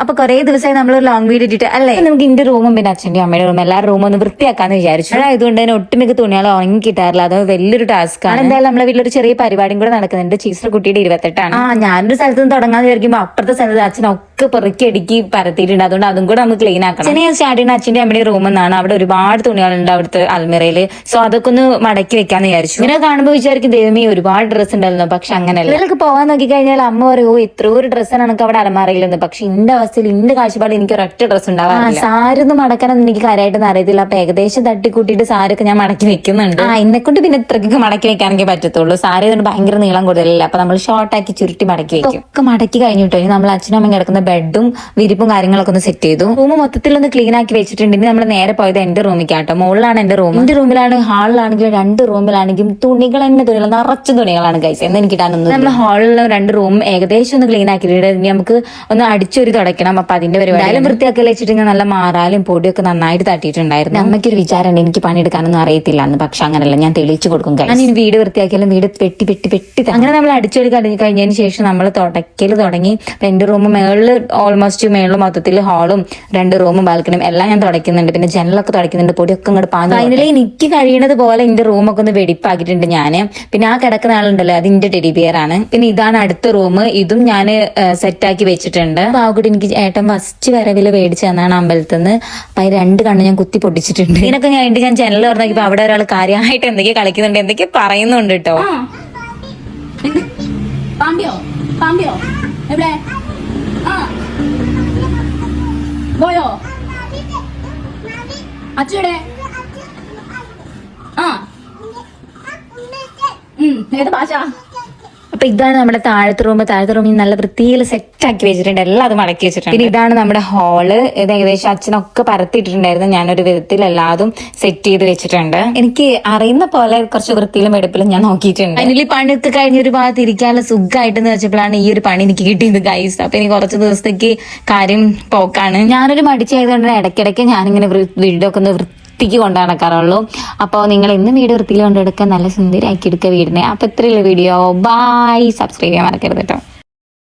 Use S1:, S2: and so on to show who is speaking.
S1: അപ്പൊ കുറെ ദിവസമായി നമ്മൾ ലോങ് വീഡിയോ ഇട്ടിട്ട് അല്ലേ? നമുക്ക് ഇന്റെ റൂമും പിന്നെ അച്ഛന്റെ അമ്മയുടെ റൂം എല്ലാ റൂമും ഒന്ന് വൃത്തിയാക്കാന്ന് വിചാരിച്ചു. ആയതുകൊണ്ട് തന്നെ ഒട്ടുമിക്ക തുണികൾ ഉണങ്ങി കിട്ടാറില്ല അത് വലിയൊരു ടാസ്ക് ആണ്. എന്തായാലും നമ്മളെ വീട്ടിലൊരു ചെറിയ പരിപാടിയും കൂടെ നടക്കുന്നുണ്ട്. ചീസർ കുട്ടിയുടെ ഇരുപത്തെട്ടാണ്. ആ ഞാനൊരു സ്ഥലത്ത് നിന്ന് തുടങ്ങാന്ന് വിചാരിക്കുമ്പോൾ അപ്പുറത്തെ സ്ഥലത്ത് അച്ഛനൊക്കെ പെറുക്കി അടുക്കി പരത്തിയിട്ടുണ്ട്. അതുകൊണ്ട് അതും കൂടെ നമുക്ക് ക്ലീൻ ആക്കണം. അച്ഛനെ സ്റ്റാർട്ട് ചെയ്യുന്ന അച്ഛന്റെ അമ്മയുടെ റൂമിൽ നിന്നാണ്. അവിടെ ഒരുപാട് തുണികളുണ്ട് അവിടുത്തെ അൽമിറയിൽ. സോ അതൊക്കെ ഒന്ന് മടക്കി വെക്കാന്ന് വിചാരിച്ചു. ഇങ്ങനെ കാണുമ്പോൾ വിചാരിക്കും ദൈവമേ ഒരുപാട് ഡ്രസ്സ് ഉണ്ടല്ലോ. പക്ഷെ അങ്ങനെയല്ല. ഇതിലൊക്കെ പോകാൻ നോക്കി കഴിഞ്ഞാൽ അമ്മ പറയൂ ഇത്ര എത്രയോ ഒരു ഡ്രസ്സാണ് എനിക്ക് അവിടെ അലമാറയില്ലെന്ന് പക്ഷെ ഇന്റെ അവസ്ഥയിൽ ഇന്റെ കാഴ്ചപ്പാടിൽ എനിക്ക് ഒരൊറ്റ ഡ്രസ്സ് ഉണ്ടാവാറില്ല. സാരൊന്നും മടക്കാനൊന്നും എനിക്ക് കാര്യമായിട്ടൊന്നും അറിയത്തില്ല. അപ്പൊ ഏകദേശം തട്ടിക്കൂട്ടിയിട്ട് സാരൊക്കെ ഞാൻ മടക്കി വെക്കുന്നുണ്ട്. ആ എന്നെ കൊണ്ട് പിന്നെ ഇത്രക്കൊക്കെ മടക്കി വെക്കാനൊക്കെ പറ്റത്തുള്ളൂ. സാരി ഭയങ്കര നീളം കൂടുതലല്ലേ. അപ്പൊ നമ്മൾ ഷോർട്ടാക്കി ചുരുട്ടി മടക്കി വെക്കും. ഒക്കെ മടക്കി കഴിഞ്ഞിട്ടോ? നമ്മൾ അച്ഛനും അമ്മയും കിടക്കുന്ന ബെഡും വിരിപ്പും കാര്യങ്ങളൊക്കെ ഒന്ന് സെറ്റ് ചെയ്തു. റൂം മൊത്തത്തിൽ ഒന്ന് ക്ലീൻ ആക്കി വെച്ചിട്ടുണ്ടെങ്കിൽ നമ്മൾ നേരെ പോയത് എന്റെ റൂമിലേക്കാട്ടോ മുകളിലാണ് എന്റെ റൂം എന്റെ റൂമിലാണ് ഹാളിലാണെങ്കിലും രണ്ട് റൂമിലാണെങ്കിലും തുണികൾ തന്നെ തുണികൾ നിറച്ച തുണികളാണ് കഴിച്ചത് എന്ന് എനിക്ക് ഇടാനൊന്നും നമ്മൾ ഹാളിലും രണ്ട് റൂം ഏകദേശം ഒന്ന് ക്ലീൻ ആക്കി ഇനി നമുക്ക് ഒന്ന് അടിച്ചൊരു തുടയ്ക്കണം. അപ്പൊ അതിന്റെ പരിപാടി എന്തായാലും വൃത്തിയാക്കി വെച്ചിട്ടുണ്ടെങ്കിൽ നല്ല മാറാലും പൊടിയൊക്കെ നന്നായിട്ട് തട്ടിയിട്ടുണ്ടായിരുന്നു. അമ്മയ്ക്കൊരു വിചാരമുണ്ട് എനിക്ക് പണിയെടുക്കാനൊന്നും അറിയത്തില്ല എന്ന് പക്ഷെ അങ്ങനല്ല. ഞാൻ തെളിയിച്ചു കൊടുക്കും കഴിഞ്ഞു ഞാൻ ഇനി വീട് വൃത്തിയാക്കിയാലും വീട് വെട്ടി വെട്ടി വെട്ടി അങ്ങനെ നമ്മൾ അടിച്ചൊരു കഴിഞ്ഞ് കഴിഞ്ഞതിന് ശേഷം നമ്മൾ തുടക്കൽ തുടങ്ങി. എന്റെ റൂം മേളിൽ ഓൾമോസ്റ്റ് മേളിൽ മൊത്തത്തിൽ ഹാളും രണ്ട് റൂമും ബാൽക്കണിയും എല്ലാം ഞാൻ തുടയ്ക്കുന്നുണ്ട്. പിന്നെ ജനലൊക്കെ തുടയ്ക്കുന്നുണ്ട്. പൊടിയൊക്കെ ഇങ്ങോട്ട് പാഞ്ഞു ഫൈനലി എനിക്ക് കഴിയണത് പോലെ എന്റെ റൂമൊക്കെ ഒന്ന് വെടിപ്പാക്കിയിട്ടുണ്ട് ഞാൻ പിന്നെ ആ കിടക്കുന്ന ആളുണ്ടല്ലോ അത് എന്റെ ടെഡി ബിയർ ആണ്. പിന്നെ ഇതാണ് അടുത്ത റൂം ഇതും ഞാൻ സെറ്റ് ആക്കി വെച്ചിട്ടുണ്ട്. അപ്പൊ ആ കൂടി എനിക്ക് ഏട്ടൻ ഫസ്റ്റ് വരവിൽ മേടിച്ചു തന്നാണ് അമ്പലത്തിൽ നിന്ന്. അപ്പൊ അതിന് രണ്ട് കണ്ണ് ഞാൻ കുത്തി പൊട്ടിച്ചിട്ടുണ്ട്. ഇതിനൊക്കെ ഞാൻ ഞാൻ ജനൽ തുറന്നപ്പോ അവിടെ ഒരാൾ കാര്യമായിട്ട് എന്തൊക്കെ കളിക്കുന്നുണ്ട്. എന്തൊക്കെ പറയുന്നുണ്ട് കേട്ടോ?
S2: പാമ്പിയോ? പാമ്പിയോ? എവിടെ? ആ പോയോ? അച്ഛയുടെ ആ. ഏത് ഭാഷ?
S1: അപ്പൊ ഇതാണ് നമ്മുടെ താഴത്തെ റൂം താഴത്തെ റൂമിൽ നല്ല വൃത്തിയിൽ സെറ്റ് ആക്കി വെച്ചിട്ടുണ്ട്. എല്ലാം അത് മടക്കി വെച്ചിട്ടുണ്ട്. പിന്നെ ഇതാണ് നമ്മുടെ ഹാൾ ഇത് ഏകദേശം അച്ഛനൊക്കെ പരത്തിയിട്ടുണ്ടായിരുന്നു ഞാനൊരു വിധത്തിൽ എല്ലാതും സെറ്റ് ചെയ്ത് വെച്ചിട്ടുണ്ട്. എനിക്ക് അറിയുന്ന പോലെ കുറച്ച് വൃത്തിയിലും എടുപ്പിലും ഞാൻ നോക്കിയിട്ടുണ്ട്. അതിൽ പണിയൊക്കെ കഴിഞ്ഞ ഒരു ഭാഗത്ത് ഇരിക്കാനുള്ള സുഖമായിട്ടെന്ന് വെച്ചപ്പോഴാണ് ഈ ഒരു പണി എനിക്ക് കിട്ടിയത് ഗൈസ് അപ്പൊ എനിക്ക് കുറച്ച് ദിവസത്തേക്ക് കാര്യം പോക്കാണ്. ഞാനൊരു മടിച്ചായതുകൊണ്ട് ഇടയ്ക്കിടയ്ക്ക് ഞാനിങ്ങനെ വീടൊക്കെ ഒന്ന് വൃത്തിക്ക് കൊണ്ടു നടക്കാറുള്ളൂ. അപ്പോൾ നിങ്ങൾ ഇന്ന് വീട് വൃത്തിയിൽ കൊണ്ടെടുക്കാൻ നല്ല സുന്ദരിയാക്കി എടുക്കുക വീടിനെ. അപ്പൊ ഇത്രയുള്ള വീഡിയോ. ബൈ സബ്സ്ക്രൈബ് ചെയ്യാൻ മറക്കരുത് കേട്ടോ.